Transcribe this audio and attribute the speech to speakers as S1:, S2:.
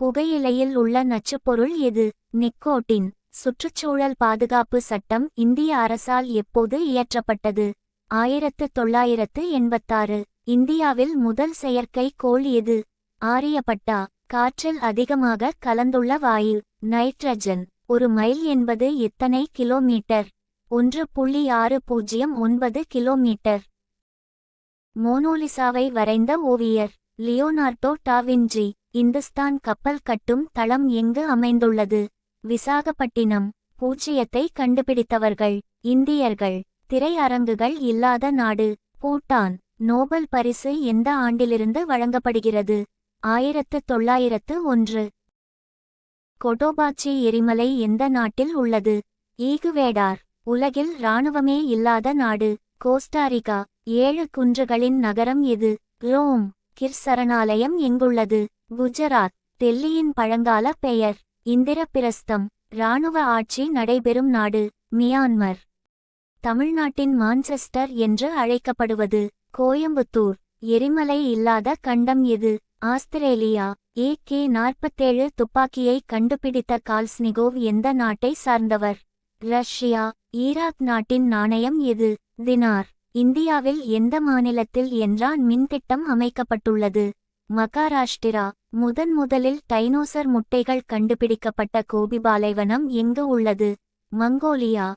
S1: புகையிலையில் உள்ள நச்சுப்பொருள் எது? நிக்கோட்டின் சுற்றுச்சூழல் பாதுகாப்பு சட்டம் இந்திய அரசால் எப்போது இயற்றப்பட்டது? ஆயிரத்து தொள்ளாயிரத்து எண்பத்தாறு இந்தியாவில் முதல் செயற்கை கோள் எது? ஆரியப்பட்டா காற்றில் அதிகமாக கலந்துள்ள வாயு நைட்ரஜன் ஒரு மைல் என்பது எத்தனை கிலோமீட்டர்? ஒன்று புள்ளி ஆறு பூஜ்ஜியம் ஒன்பது கிலோமீட்டர். மோனோலிசாவை வரைந்த ஓவியர் லியோனார்டோ டாவின்ஜி இந்துஸ்தான் கப்பல் கட்டும் தளம் எங்கு அமைந்துள்ளது? விசாகப்பட்டினம். பூஜ்ஜியத்தை கண்டுபிடித்தவர்கள். இந்தியர்கள். திரையரங்குகள் இல்லாத நாடு. பூட்டான். நோபல் பரிசு எந்த ஆண்டிலிருந்து வழங்கப்படுகிறது? ஆயிரத்து தொள்ளாயிரத்து ஒன்று. கொடோபாச்சி எரிமலை எந்த நாட்டில் உள்ளது? ஈகுவேடார். உலகில் இராணுவமே இல்லாத நாடு. கோஸ்டாரிகா. ஏழு குன்றுகளின் நகரம் எது? ரோம். கிர் சரணாலயம் எங்குள்ளது குஜராத் டெல்லியின் பழங்கால பெயர். இந்திரபிரஸ்தம் இராணுவ ஆட்சி நடைபெறும் நாடு மியான்மர். தமிழ்நாட்டின் மான்செஸ்டர் என்று அழைக்கப்படுவது கோயம்புத்தூர். எரிமலை இல்லாத கண்டம் எது ஆஸ்திரேலியா ஏ கே நாற்பத்தேழு துப்பாக்கியை கண்டுபிடித்த கால்ஸ்னிகோவ் எந்த நாட்டை சார்ந்தவர்? ரஷ்யா ஈராக் நாட்டின் நாணயம் எது தினார். இந்தியாவில் எந்த மாநிலத்தில் என்றான் மின்திட்டம் அமைக்கப்பட்டுள்ளது? மகாராஷ்டிரா. முதன் முதலில் டைனோசர் முட்டைகள் கண்டுபிடிக்கப்பட்ட கோபி பாலைவனம் எங்கு உள்ளது? மங்கோலியா.